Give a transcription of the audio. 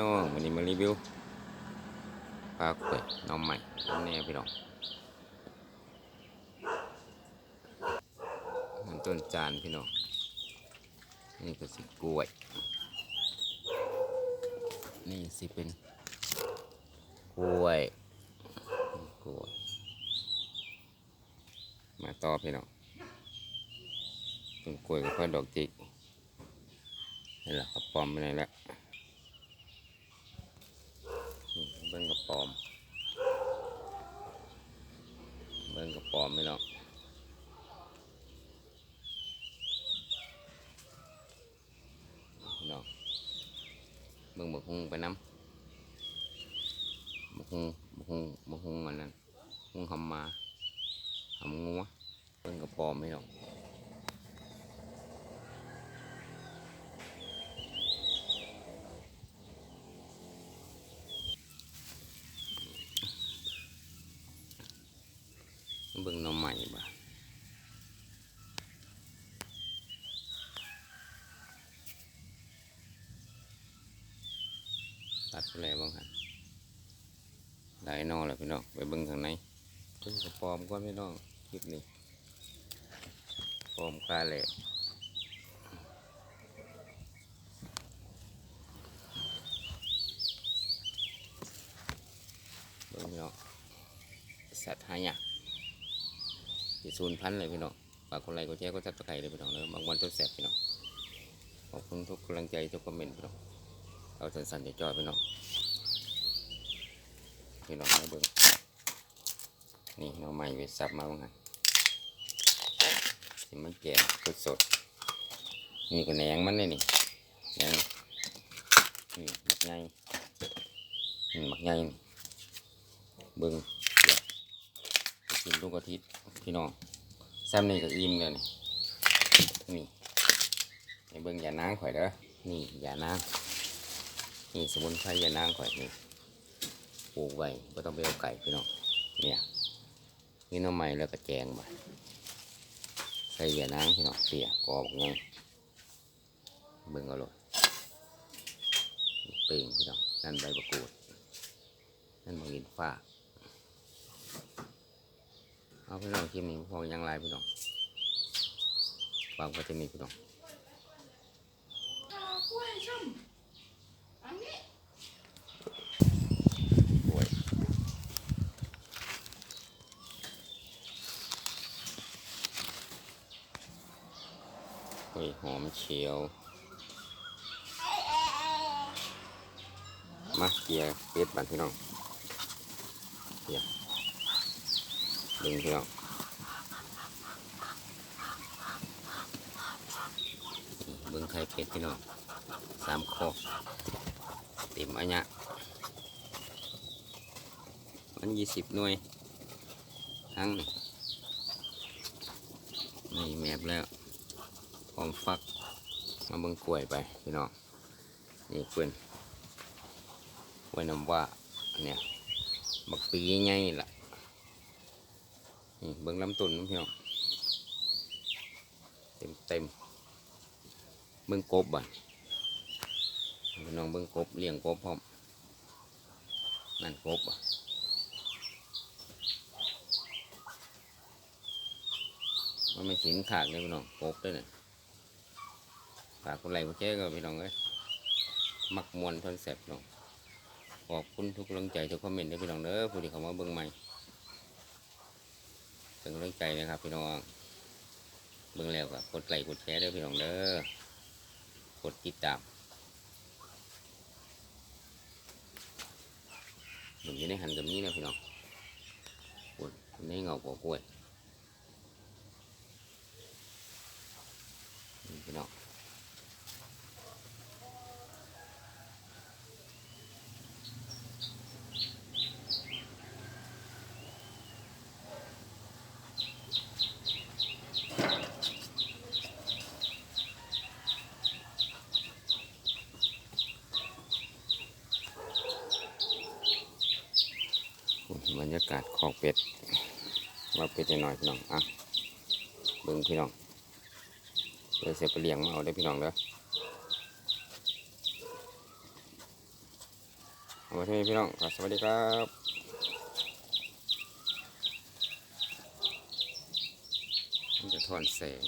น้องวันนี้มารีวิวปลากล้วยน้องใหม่น้องแน่พี่น้องมันต้นจานพี่น้องนี่ก็สิกล้วย นี่สิเป็นกล้วยกล้วย มาต่อพี่น้องเป็นกล้วยกับข้าวดอกจิกนี่แหละกระป๋อมไปไหนแล้ว นี่เบิ้งกระปอม เบิ้งกระปอมไม่เนาะเนาะเบิ้งบกฮุงไปน้ำบกฮุงบกฮุงบกฮุงอันนั้นฮุงหำมาหำงัวเบิ้งกระปอมไม่เนาะ เบิ้งหน้อใหม่บ่าตัดไปแล้วบ้างฮะได้นอแล้วพี่น้องไปเบิ้งข้างในเบิ้งกระปอมก่อนพี่น้องคลิปนี้ปอมกาแหละเบิ้งพี่น้องสัตว์หายาก ที่ศูนย์พันธุ์เลยพี่น้องฝากคนไลค์กดแชร์กดซับสไครต์เลยพี่น้องเนอะบางวันทดแสบพี่น้องขอบคุณทุกกำลังใจทุกคอมเมนต์พี่น้องเอาสั้นๆจะจอยพี่น้องพี่น้องมาเบิ้งนี่น้องใหม่ไปซับมาบ้างฮะสิมันแก่สดๆนี่ก็แหนงมันเลยนี่แหนงนี่หมักใหญ่นี่หมักใหญ่นี่เบิ้ง กินทุกอาทิตย์พี่น้องซ้ำนี่ก็อิ่มเลยนี่นี่เบิ้งยานางข่อยเด้อนี่ยานางนี่สมุนไพรยานางข่อยนี่ปลูกไว้ก็ต้องไปเอาไก่พี่น้องเนี่ยนี่น้ำใหม่แล้วก็แจงมาใส่ยานางพี่น้องเปียกรอบไงเบิ้งเอาเลยเป่งพี่น้องนั่นใบประกูดนั่นมะกินฟ้า เอาพี่น้องคลิปนี้พอยังไรพี่น้องฝากไว้ที่นี่พี่น้องกล้วยชุ่มอันนี้โอ้ยโอ้ยหอมเชียว มาเกียร์เป็ดบันพี่น้องเกียร์ ดึงพี่น้องเบิ้งไข่เป็ดพี่น้องสามคอกเต็มอันเนี้ยมันยี่สิบหน่วยทั้งนี่มีแมบแล้วพร้อมฟักมาเบิ้งกล้วยไปพี่น้องนี่เพื่อนไว้นำว่าเนี่ยบักปีใหญ่ๆล่ะ นี่เบิ้งลำต้นน้ำพี่น้องเต็มเต็มเบิ้งกบบ่ะพี่น้องเบิ้งกบเลี้ยงกบพร้อมนั่นกบอะมันไม่สินขาดเลยพี่น้องกบด้วยเนี่ยฝากคนไหลคนแจ้ก็พี่น้องเอ้ยมักมวนทนแสบน้องขอบคุณทุกกำลังใจทุกคอมเมนต์ด้วยพี่น้องเด้อผู้ที่เข้ามาเบิ่งใหม่ เป็นกำลังใจนะครับ พี่น้องเบิ่งแล้วก็กดไลค์กดแชร์ด้วยพี่น้องเด้อกดติดตามมันอยู่ในหันกับนี้นะพี่น้องกดในเงากว่ากล้วยพี่น้อง บรรยากาศคอกเป็ดว่าเป็ดจะหน่อยพี่น้องอะเบิ่งพี่น้องเดี๋ยวเสียไปเลี้ยงมาเอาได้พี่น้องเด้อโอเคพี่น้องครับสวัสดีครับมันจะถอนแสง